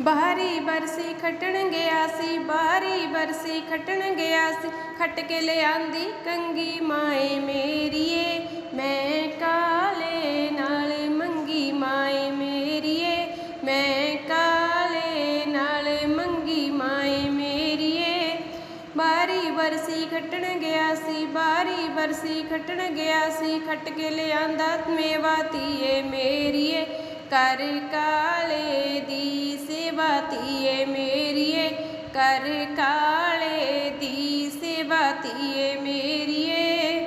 ਬਾਹਰੀ ਬਰਸੀ ਖੱਟਣ ਗਿਆ ਸੀ ਬਾਹਰੀ ਬਰਸੀ ਖੱਟਣ ਗਿਆ ਸੀ। ਖੱਟ ਕੇ ਲਿਆਂਦੀ ਕੰਗੀ ਮਾਏ ਮੇਰੀਏ, ਮੈਂ ਕਾਲੇ ਨਾਲ ਮੰਗੀ ਮਾਏ ਮੇਰੀਏ, ਮੈਂ ਕਾਲੇ ਨਾਲ ਮੰਗੀ ਮਾਏ ਮੇਰੀਏ। ਬਾਹਰੀ ਬਰਸੀ ਖੱਟਣ ਗਿਆ ਸੀ ਬਾਹਰੀ ਬਰਸੀ ਖੱਟਣ ਗਿਆ ਸੀ। ਖੱਟ ਕੇ ਲਿਆਂਦਾ ਮੇਵਾ ਧੀਏ ਮੇਰੀਏ ਕਰ ਕਾਲ ਧੀਏ ਮੇਰੀਏ, ਕਰ ਕਾਲੇ ਦੀ ਸੇਵਾ ਧੀਏ ਮੇਰੀਏ।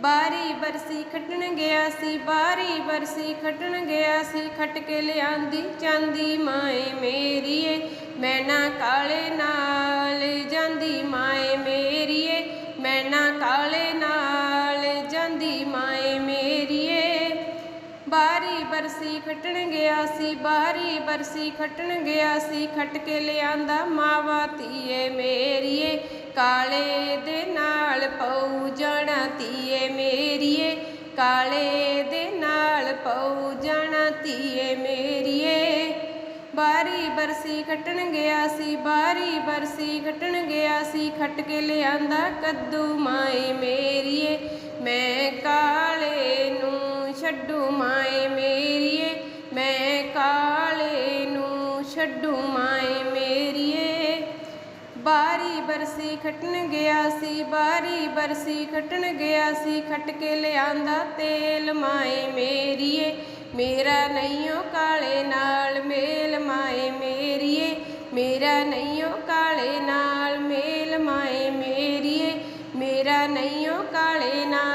ਬਾਰੀ ਬਰਸੀ ਖੱਟਣ ਗਿਆ ਸੀ, ਬਾਰੀ ਬਰਸੀ ਖੱਟਣ ਗਿਆ ਸੀ, ਖੱਟ ਕੇ ਲਿਆਂਦੀ ਚਾਂਦੀ ਮਾਏ ਮੇਰੀਏ। ਮੈਂ ਨਾ ਕਾਲੇ ਨਾਲ ਜਾਂਦੀ ਮਾਏ ਬਾਰੀ ਬਰਸੀ ਖੱਟਣ ਗਿਆ ਸੀ, ਬਾਰੀ ਬਰਸੀ ਖੱਟਣ ਗਿਆ ਸੀ, ਖੱਟ ਕੇ ਲਿਆਂਦਾ ਮਾਵਾ ਧੀਏ ਮੇਰੀਏ, ਕਾਲੇ ਦੇ ਨਾਲ ਪਉ ਜਾਣਾ ਧੀਏ ਮੇਰੀਏ, ਕਾਲੇ ਦੇ ਨਾਲ ਪਉ ਜਾਣਾ ਧੀਏ ਮੇਰੀਏ। ਬਾਰੀ ਬਰਸੀ ਖੱਟਣ ਗਿਆ ਸੀ, ਬਾਰੀ ਬਰਸੀ ਖੱਟਣ ਗਿਆ ਸੀ, ਖੱਟ ਕੇ ਲਿਆਂਦਾ ਕੱਦੂ ਮਾਏ ਮੇਰੀਏ, ਮੈਂ ਕਾਲੇ ਛੱਡੂ ਮਾਏ ਮੇਰੀਏ, ਮੈਂ ਕਾਲੇ ਨੂੰ ਛੱਡੂ ਮਾਏ ਮੇਰੀਏ। ਬਾਰੀ ਬਰਸੀ ਖਟਣ ਗਿਆ ਸੀ, ਬਾਰੀ ਬਰਸੀ ਖਟਣ ਗਿਆ ਸੀ, ਖਟ ਕੇ ਲਿਆਂਦਾ ਤੇਲ ਮਾਏ ਮੇਰੀਏ। ਮੇਰਾ ਨਈਓ ਕਾਲੇ ਨਾਲ ਮੇਲ ਮਾਏ ਮੇਰੀਏ, ਮੇਰਾ ਨਈਓ ਕਾਲੇ ਨਾਲ ਮੇਲ ਮਾਏ ਮੇਰੀਏ। ਮੇਰਾ ਨਈਓ ਕਾਲੇ ਨਾਲ